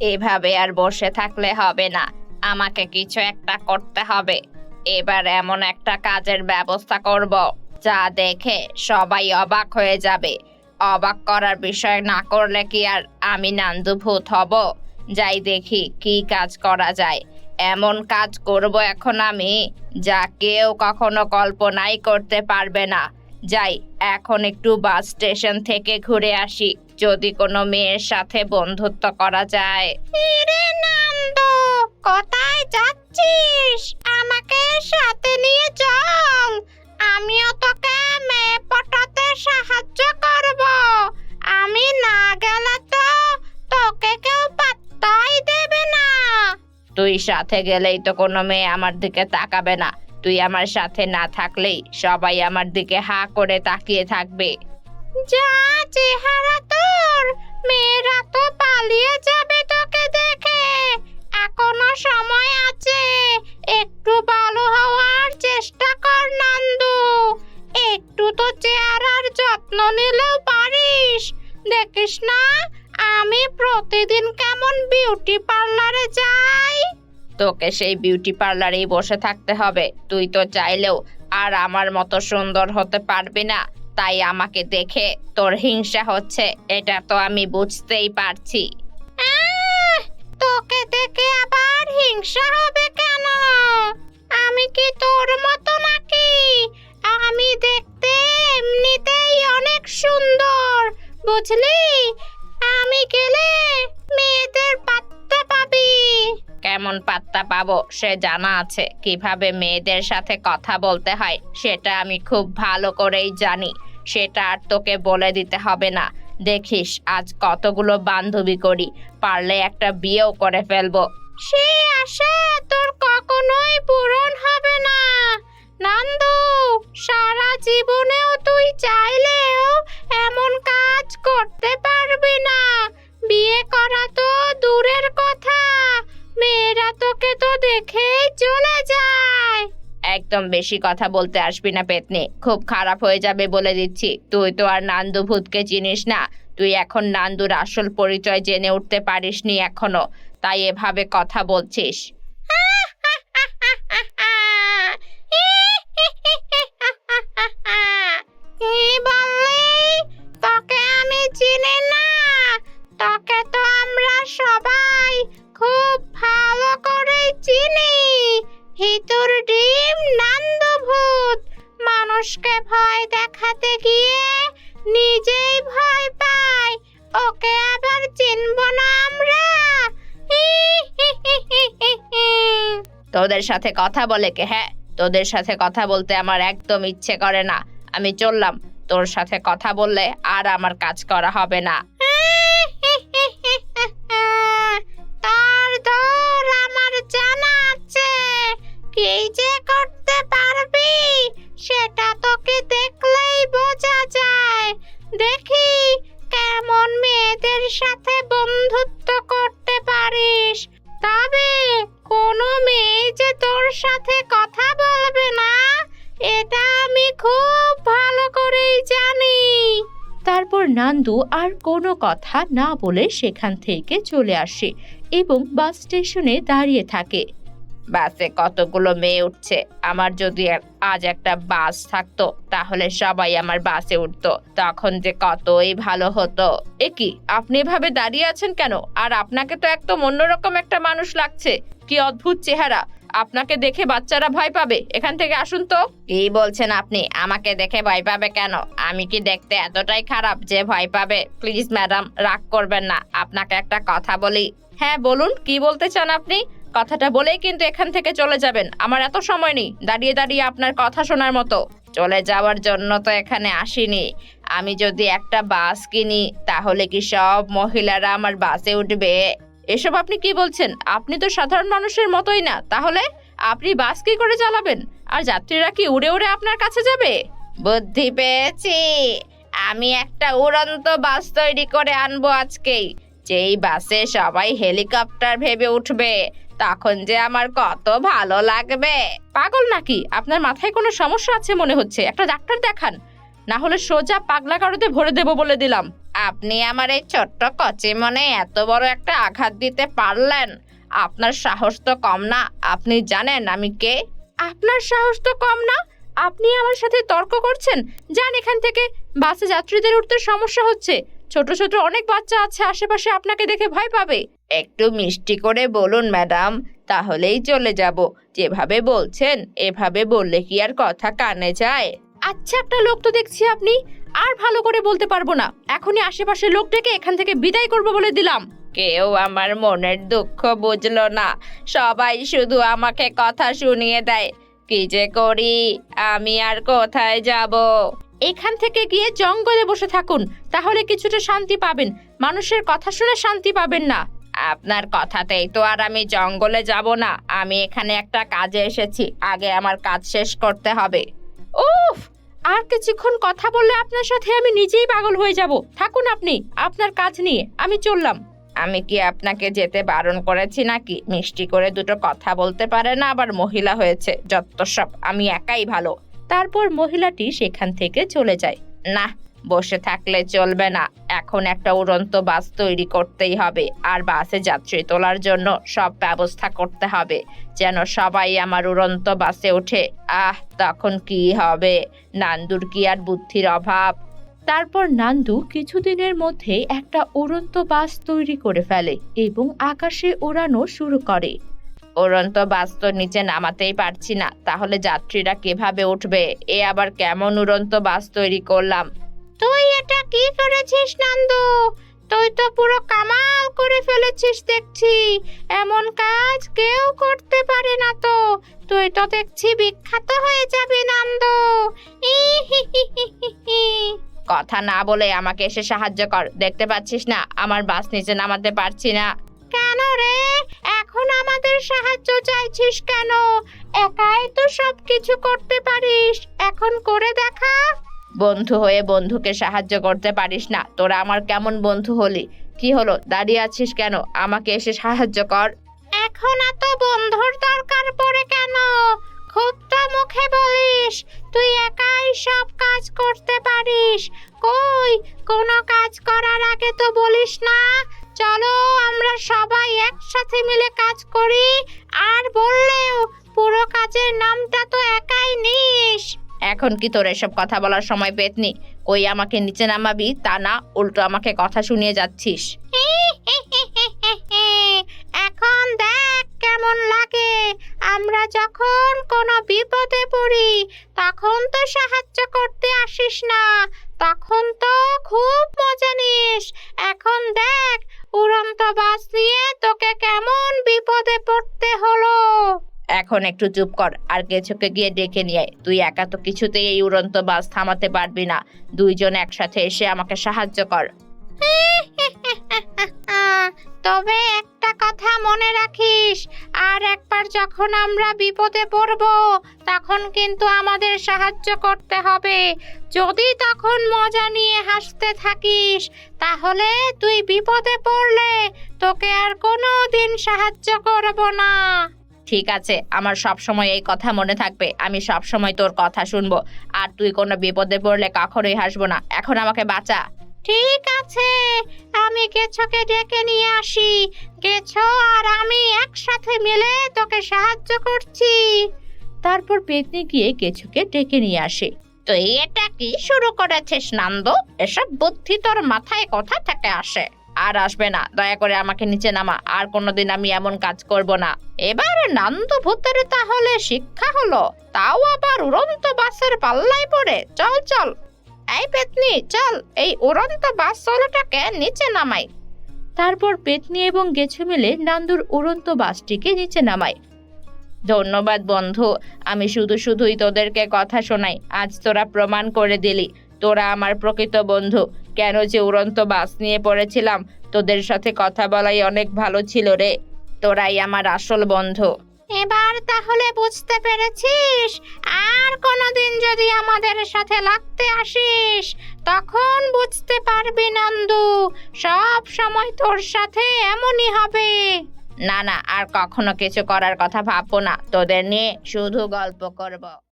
এভাবে আর বসে থাকলে হবে না। আমাকে কিছু একটা করতে হবে। এবার এমন একটা কাজের ব্যবস্থা করব, যা দেখে সবাই অবাক হয়ে যাবে। অবাক করার বিষয় না করলে কি আর আমি নান্দু ভূত হব? যাই দেখি কি কাজ করা যায়। এমন কাজ করব এখন আমি, যা কেউ কখনো কল্পনাই করতে পারবে না। যাই, এখন একটু বাস স্টেশন থেকে ঘুরে আসি। যদি কোনো মেয়ের সাথে বন্ধুত্ব করা যায়। রে নন্দ কোথায় যাচ্ছিস? আমাকে সাথে নিয়ে চল। আমিও তোকে মেয়ে পটাতে সাহায্য করব। আমি না গেলে তো তোকে কেউ পাত্তাই দেবে না। তুই সাথে গেলেই তো কোনো মেয়ে আমার দিকে তাকাবে না। তুই আমার সাথে না থাকলেই সবাই আমার দিকে হা করে তাকিয়ে থাকবে। যা চেহারা তোর, মেয়েরা তো পালিয়ে যাবে তোকে দেখে। এখনও সময় আছে, একটু ভালো হওয়ার চেষ্টা কর নন্দু। একটু তো চেহারার যত্ন নিলেও পারিস। দেখিস না, আমি প্রতিদিন কেমন বিউটি পার্লারে যাই। তোকে সেই বিউটি পার্লারেই বসে থাকতে হবে। তুই তো চাইলেও আর আমার মতো সুন্দর হতে পারবি না। তাই আমাকে দেখে তোর হিংসা হচ্ছে, এটা তো আমি বুঝতেই পারছি। তোকে দেখে আবার হিংসা হবে কেন? আমি কি তোর মতো নাকি? আমি দেখতে এমনিতেই অনেক সুন্দর, বুঝলি? আমি গেলে মেয়েদের পাত্তা পাবি। কেমন পাত্তা পাবো সে জানা আছে। কীভাবে মেয়েদের সাথে কথা বলতে হয়, সেটা আমি খুব ভালো করেই জানি। সেটা আর তোকে বলে দিতে হবে না। দেখিস, আজ কতগুলো বান্ধবী করি, পারলে একটা বিয়েও করে ফেলব। সে আশা তোর কখনোই পূরণ হবে না। একদম বেশি কথা বলতে আসবি না, পেতনি। খুব খারাপ হয়ে যাবে বলে দিচ্ছি। তুই তো আর নান্দু ভূতকে চিনিস না। তুই এখন নান্দুর আসল পরিচয় জেনে উঠতে পারিসনি এখনও। তাই এভাবে কথা বলছিস। তোকে আমি চিনি না। তোকে তো আমরা সবাই মানুষকে ভয় দেখাতে গিয়ে নিজেই ভয় পায় ওকে আবার চিনব না আমরা। তোদের সাথে কথা বলে কে? হ্যাঁ তোদের সাথে কথা বলতে আমার একদম ইচ্ছে করে না। আমি চললাম। তোর সাথে কথা বললে আর আমার কাজ করা হবে না। তার দর আমার জানা আছে। কি যে করতে পারবি? সেটা তোকে দেখলেই বোঝা যায়। দেখি কেমন মেয়েদের সাথে বন্ধুত্ব করতে পারিস। তবে কোনো মেয়ে যে তোর সাথে কথা বলবে না, এটা আমি খুব ভালো করেই জানি। তারপর নান্দু আর কোনো কথা না বলে সেখান থেকে চলে আসে এবং বাস স্টেশনে দাঁড়িয়ে থাকে। বাসে কতগুলো মেয়ে উঠছে। আমার যদি আজ একটা বাস থাকতো, তাহলে সবাই আমার বাসে উঠতো। তখন যে কতই ভালো হতো। এ কি, আপনি এভাবে দাঁড়িয়ে আছেন কেন? আর আপনাকে তো একদম অন্যরকম একটা মানুষ লাগছে। কি অদ্ভুত চেহারা। আপনাকে দেখে বাচ্চারা ভয় পাবে। এখান থেকে আসুন তো। কি বলছেন আপনি? আমাকে দেখে ভয় পাবে কেন? আমি কি দেখতে এতটাই খারাপ যে ভয় পাবে? প্লিজ ম্যাডাম, রাগ করবেন না। আপনাকে একটা কথা বলি। হ্যাঁ বলুন, কি বলতে চান আপনি? কথাটা বলেই কিন্তু এখান থেকে চলে যাবেন। আমার এত সময় নেই, দাঁড়িয়ে দাঁড়িয়ে আপনার কথা শোনার মতো। চলে যাওয়ার জন্য তো এখানে আসিনি। আমি যদি একটা বাস কিনি, তাহলে কি সব মহিলারা আমার বাসে উঠবে? এসব আপনি কি বলছেন? আপনি তো সাধারণ মানুষের মতোই না। তাহলে আপনি বাস কি করে চালাবেন? আর যাত্রীরা কি উড়ে উড়ে আপনার কাছে যাবে? বুদ্ধি পেয়েছি। আমি একটা উড়ন্ত বাস তৈরি করে আনব আজকেই। যেই বাসে সবাই হেলিকপ্টার ভেবে উঠবে তখন যে আমার কত ভালো লাগবে। পাগল নাকি? আপনার মাথায় কোনো সমস্যা আছে মনে হচ্ছে? একটা ডাক্তার দেখান। না হলে সোজা পাগলা কারোতে ভরে দেবো বলে দিলাম। আপনি আমার এই ছোট্ট কচি মনে এত বড় একটা আঘাত দিতে পারলেন? আপনার সাহস তো কম না। আপনি জানেন আমি কে? আপনার সাহস তো কম না। আপনি আমার সাথে তর্ক করছেন? যান এখান থেকে। বাসে যাত্রীদের উঠতে সমস্যা হচ্ছে। ছোট ছোট অনেক বাচ্চা আছে আশেপাশে আপনাকে দেখে ভয় পাবে। একটু মিষ্টি করে বলুন ম্যাডাম তাহলেই চলে যাব। যেভাবে বলছেন এভাবে বললে কি আর কথা কানে যায়? আচ্ছা একটা লোক তো দেখছি আপনি। আর ভালো করে বলতে পারব না। এখনই আশেপাশের লোক ডেকে এখান থেকে বিদায় করব বলে দিলাম। কেউ আমার মনের দুঃখ বুঝলো না। সবাই শুধু আমাকে কথা শুনিয়ে দেয়। কি যে করি আমি আর কোথায় যাব? এখান থেকে গিয়ে জঙ্গলে বসে থাকুন, তাহলে কিছুটা শান্তি পাবেন। মানুষের কথা শুনে শান্তি পাবেন না। আপনার কথাতেই তো আর আমি জঙ্গলে যাব না। আমি এখানে একটা কাজে এসেছি। আগে আমার কাজ শেষ করতে হবে। উফ! আর কিছুক্ষণ কথা বললে আপনার সাথে আমি নিজেই পাগল হয়ে যাব। থাকুন আপনি, আপনার কাজ নিয়ে। আমি চললাম। আমি কি আপনাকে যেতে বারণ করেছি নাকি? মিষ্টি করে দুটো কথা বলতে পারে না আবার মহিলা হয়েছে, যত সব। আমি একাই ভালো। তারপর মহিলাটি সেখান থেকে চলে যায়। না, বসে থাকলে চলবে না। এখন একটা উড়ন্ত বাস তৈরি করতেই হবে, আর বাসে যাত্রী তোলার জন্য সব ব্যবস্থা করতে হবে, যেন সবাই আমার উড়ন্ত বাসে ওঠে। আহ, তখন কি হবে? নান্দুর কি আর বুদ্ধির অভাব? তারপর নান্দু কিছুদিনের মধ্যে একটা উড়ন্ত বাস তৈরি করে ফেলে এবং আকাশে ওড়ানো শুরু করে। উড়ন্ত বাস তো নিচে নামাতেই পারছি না তাহলে যাত্রীরা কীভাবে উঠবে? এ আবার কেমন উড়ন্ত বাস তৈরি করলাম? তুই এটা কি করেছিস নন্দু? তুই তো পুরো কামাল করে ফেলেছিস দেখছি। এমন কাজ কেউ করতে পারে না তো। তুই তো দেখছি বিখ্যাত হয়ে যাবি নন্দু। কথা না বলে আমাকে এসে সাহায্য কর দেখতে পাচ্ছিস না? আমার বাস নিচে নামাতে পারছি না। কেন রে? এখন আমাদের সাহায্য চাইছিস কেন? একাই তো সবকিছু করতে পারিস। এখন করে দেখা। বন্ধু হয়ে বন্ধুকে সাহায্য করতে পারিস না। তোরা আমার কেমন বন্ধু হলি? কি হলো? দাঁড়িয়ে আছিস কেন? আমাকে এসে সাহায্য কর। এখন এত বন্ধুর দরকার পড়ে কেন? খুবটা মুখে বলিস তুই একাই সব কাজ করতে পারিস। কই? কোনো কাজ করার আগে তো বলিস না চলো আমরা সবাই একসাথে মিলে কাজ করি। আর বললেও পুরো কাজের নামটা তো একাই নিস। এখন কি তোর এসব কথা বলার সময় পেতনি? কই আমাকে নিচে নামাবি? তা না উল্টো আমাকে কথা শুনিয়ে যাচ্ছিস। এখন দেখ কেমন লাগে। আমরা যখন কোনো বিপদে পড়ি তখন তো সাহায্য করতে আসিস না। তখন তো খুব মজা নিস। এখন দেখ উড়ন্ত বাস নিয়ে তোকে কেমন বিপদে পড়তে হলো? এখন একটু চুপ কর আর কিছুকে গিয়ে ডেকে নিয়ে। তুই একা তো কিছুতেই এই উড়ন্ত বাস থামাতে পারবি না। দুইজন একসাথে এসে আমাকে সাহায্য কর। তবে একটা কথা মনে রাখিস আর একবার যখন আমরা বিপদে পড়ব তখন কিন্তু আমাদের সাহায্য করতে হবে। যদি তখন মজা নিয়ে হাসতে থাকিস তাহলে তুই বিপদে পড়লে তোকে আর কোনো দিন সাহায্য করব না। ঠিক আছে আমার সব সময় এই কথা মনে থাকবে আমি সব সময় তোর কথা শুনব আর তুই কোনো বিপদে পড়লে কখনোই হাসবো না এখন আমাকে বাঁচা। ঠিক আছে আমি গেছোকে ডেকে নিয়ে আসি। গেছো আর আমি একসাথে মিলে তোকে সাহায্য করছি। তারপর পেতনি গিয়ে কেঁচুকে ডেকে নিয়ে আসে। তুই এটা কি শুরু করেছিস, নন্দ? এসব বুদ্ধি তোর মাথায় কথা থেকে আসে। আর আসবে না, দয়া করে আমাকে নিচে নামা। আর কোনোদিন আমি এমন কাজ করব না। এবারে নান্দ ভূতের তাহলে শিক্ষা হলো, তাও আবার উড়ন্ত বাসের পাল্লায় পড়ে। চল চল। এই পেতনি, চল, এই উড়ন্ত বাস চলোটাকে নিচে নামাই। তারপর পেতনি এবং গেছু মিলে নান্দুর উড়ন্ত বাসটিকে নিচে নামায়। ধন্যবাদ বন্ধু, আমি শুধু শুধুই তোদেরকে কথা শোনাই, আজ তোরা প্রমাণ করে দিলি, তোরা আমার প্রকৃত বন্ধু। কেন যে উড়ন্ত বাস নিয়ে পড়েছিলাম, তোদের সাথে কথা বলাই অনেক ভালো ছিল রে, তোরাই আমার আসল বন্ধু। এবার তাহলে বুঝতে পেরেছিস, আর কোনোদিন যদি আমাদের সাথে লাগতে আসিস, তখন বুঝতে পারবি নন্দু, সব সময় তোর সাথে এমনই হবে। না না, আর কখনো কিছু করার কথা ভাববো না, তোদের নিয়ে শুধু গল্প করব।